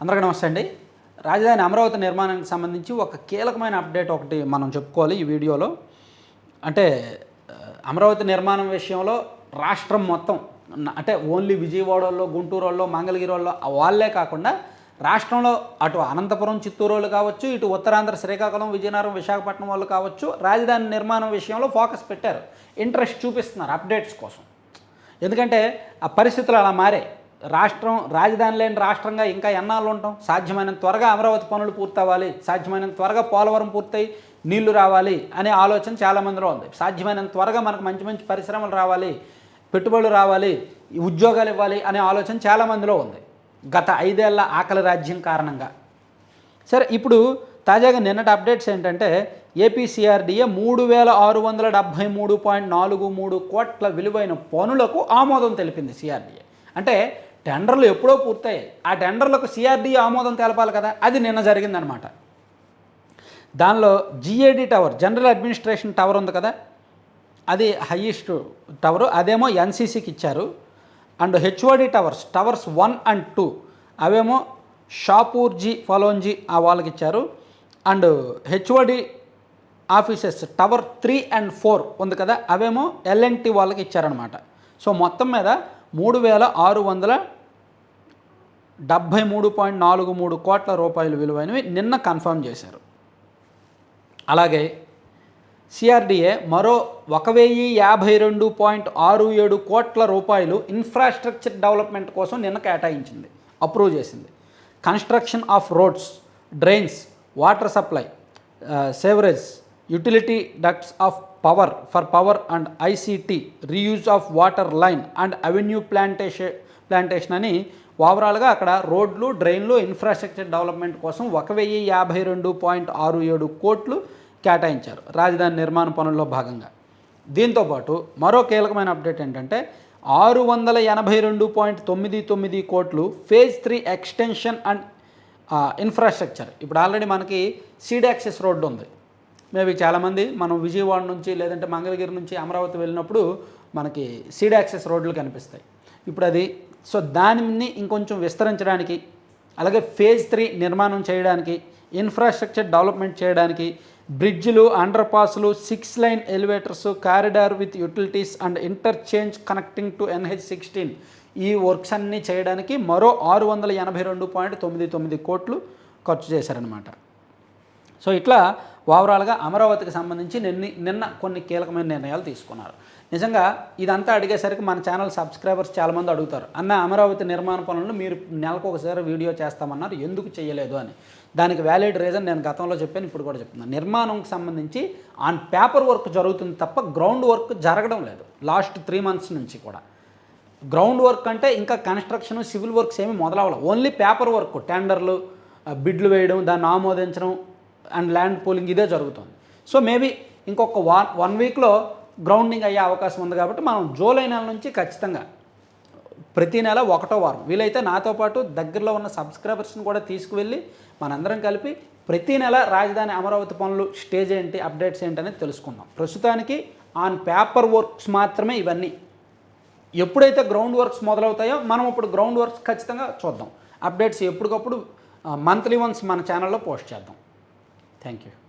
అందరికీ నమస్తే అండి. రాజధాని అమరావతి నిర్మాణానికి సంబంధించి ఒక కీలకమైన అప్డేట్ ఒకటి మనం చెప్పుకోవాలి ఈ వీడియోలో. అంటే అమరావతి నిర్మాణం విషయంలో రాష్ట్రం మొత్తం అంటే ఓన్లీ విజయవాడలో గుంటూరులో మంగళగిరిలో వాళ్ళే కాకుండా రాష్ట్రంలో అటు అనంతపురం చిత్తూరు వాళ్ళు కావచ్చు ఇటు ఉత్తరాంధ్ర శ్రీకాకుళం విజయనగరం విశాఖపట్నం వాళ్ళు కావచ్చు రాజధాని నిర్మాణం విషయంలో ఫోకస్ పెట్టారు. ఇంట్రెస్ట్ చూపిస్తున్నారు అప్డేట్స్ కోసం. ఎందుకంటే ఆ పరిస్థితులు అలా మారే రాష్ట్రం రాజధాని లేని రాష్ట్రంగా ఇంకా ఎన్నాళ్ళు ఉంటాం? సాధ్యమైనంత త్వరగా అమరావతి పనులు పూర్తవ్వాలి. సాధ్యమైనంత త్వరగా పోలవరం పూర్తయి నీళ్ళు రావాలి అనే ఆలోచన చాలామందిలో ఉంది. సాధ్యమైనంత త్వరగా మనకు మంచి మంచి పరిశ్రమలు రావాలి పెట్టుబడులు రావాలి ఉద్యోగాలు ఇవ్వాలి అనే ఆలోచన చాలామందిలో ఉంది. గత ఐదేళ్ళ ఆకలి రాజ్యం కారణంగా. సరే ఇప్పుడు తాజాగా నిన్నటి అప్డేట్స్ ఏంటంటే ఏపీసీఆర్డీఏ మూడు వేల ఆరు వందల డెబ్భై మూడు పాయింట్ నాలుగు మూడు కోట్ల విలువైన పనులకు ఆమోదం తెలిపింది సిఆర్డీఏ. అంటే టెండర్లు ఎప్పుడో పూర్తయ్యాయి. ఆ టెండర్లకు సిఆర్డీఏ ఆమోదం తెలపాలి కదా అది నిన్న జరిగిందనమాట దానిలో GAD tower general administration tower ఉంది కదా అది హయ్యెస్ట్ టవర్ అదేమో ఎన్సీసీకి ఇచ్చారు. And HOD towers towers one and two అవేమో షాపూర్జీ ఫలోంజీ ఆ వాళ్ళకి ఇచ్చారు. And HOD offices tower three and four ఉంది కదా అవేమో ఎల్ఎన్టీ వాళ్ళకి ఇచ్చారనమాట సో మొత్తం మీద మూడు వేల ఆరు వందల డెబ్భై మూడు పాయింట్ నాలుగు మూడు కోట్ల రూపాయలు విలువైనవి నిన్న కన్ఫర్మ్ చేశారు. అలాగే సిఆర్డీఏ మరో ఒక వెయ్యి యాభై రెండు పాయింట్ ఆరు ఏడు కోట్ల రూపాయలు ఇన్ఫ్రాస్ట్రక్చర్ డెవలప్మెంట్ కోసం నిన్న కేటాయించింది అప్రూవ్ చేసింది. Construction of roads drains water supply sewerage utility ducts of power for power and ICT reuse of water line and avenue plantation plantation అని ఓవరాల్గా అక్కడ రోడ్లు డ్రైన్లు ఇన్ఫ్రాస్ట్రక్చర్ డెవలప్మెంట్ కోసం ఒక వెయ్యి యాభై రెండు పాయింట్ ఆరు ఏడు కోట్లు కేటాయించారు రాజధాని నిర్మాణ పనుల్లో భాగంగా. దీంతోపాటు మరో కీలకమైన అప్డేట్ ఏంటంటే ఆరు వందల ఎనభై రెండు పాయింట్ తొమ్మిది తొమ్మిది కోట్లు phase three extension and infrastructure. ఇప్పుడు ఆల్రెడీ మనకి సీడ్ యాక్సెస్ రోడ్డు ఉంది. మేబీ చాలామంది మనం విజయవాడ నుంచి లేదంటే మంగళగిరి నుంచి అమరావతి వెళ్ళినప్పుడు మనకి సీడ్ యాక్సెస్ రోడ్లు కనిపిస్తాయి. ఇప్పుడు అది సో దానిని ఇంకొంచెం విస్తరించడానికి అలాగే ఫేజ్ త్రీ నిర్మాణం చేయడానికి ఇన్ఫ్రాస్ట్రక్చర్ డెవలప్మెంట్ చేయడానికి బ్రిడ్జ్లు under పాస్లు six line elevators corridor with utilities and interchange connecting to NH sixteen ఈ వర్క్స్ అన్నీ చేయడానికి మరో ఆరు వందల ఎనభై రెండు పాయింట్ తొమ్మిది తొమ్మిది కోట్లు ఖర్చు చేశారనమాట సో ఇట్లా ఓవరాల్గా అమరావతికి సంబంధించి నిన్న నిన్న కొన్ని కీలకమైన నిర్ణయాలు తీసుకున్నారు. నిజంగా ఇదంతా అడిగేసరికి మన ఛానల్ సబ్స్క్రైబర్స్ చాలామంది అడుగుతారు అన్న అమరావతి నిర్మాణ పనులను మీరు నెలకు ఒకసారి వీడియో చేస్తామన్నారు ఎందుకు చేయలేదు? అని. దానికి వ్యాలిడ్ రీజన్ నేను గతంలో చెప్పాను ఇప్పుడు కూడా చెప్తున్నాను. నిర్మాణంకి సంబంధించి ఆన్ పేపర్ వర్క్ జరుగుతుంది తప్ప గ్రౌండ్ వర్క్ జరగడం లేదు లాస్ట్ త్రీ మంత్స్ నుంచి కూడా. గ్రౌండ్ వర్క్ అంటే ఇంకా కన్స్ట్రక్షన్ సివిల్ వర్క్స్ ఏమి మొదలవ్వాలి ఓన్లీ పేపర్ వర్క్ టెండర్లు బిడ్లు వేయడం దాన్ని ఆమోదించడం అండ్ ల్యాండ్ పూలింగ్ ఇదే జరుగుతుంది. సో మేబీ ఇంకొక వన్ వన్ వీక్లో గ్రౌండింగ్ అయ్యే అవకాశం ఉంది కాబట్టి మనం జూలై నెల నుంచి ఖచ్చితంగా ప్రతి నెల ఒకటో వారం వీలైతే నాతో పాటు దగ్గరలో ఉన్న సబ్స్క్రైబర్స్ని కూడా తీసుకువెళ్ళి మనందరం కలిపి ప్రతి నెల రాజధాని అమరావతి పనులు స్టేజ్ ఏంటి అప్డేట్స్ ఏంటి అనేది తెలుసుకుందాం. ప్రస్తుతానికి ఆన్ పేపర్ వర్క్స్ మాత్రమే ఇవన్నీ. ఎప్పుడైతే గ్రౌండ్ వర్క్స్ మొదలవుతాయో మనం ఇప్పుడు గ్రౌండ్ వర్క్స్ ఖచ్చితంగా చూద్దాం. అప్డేట్స్ ఎప్పటికప్పుడు uh, మంత్లీ వన్స్ మన ఛానల్లో పోస్ట్ చేద్దాం. Thank you.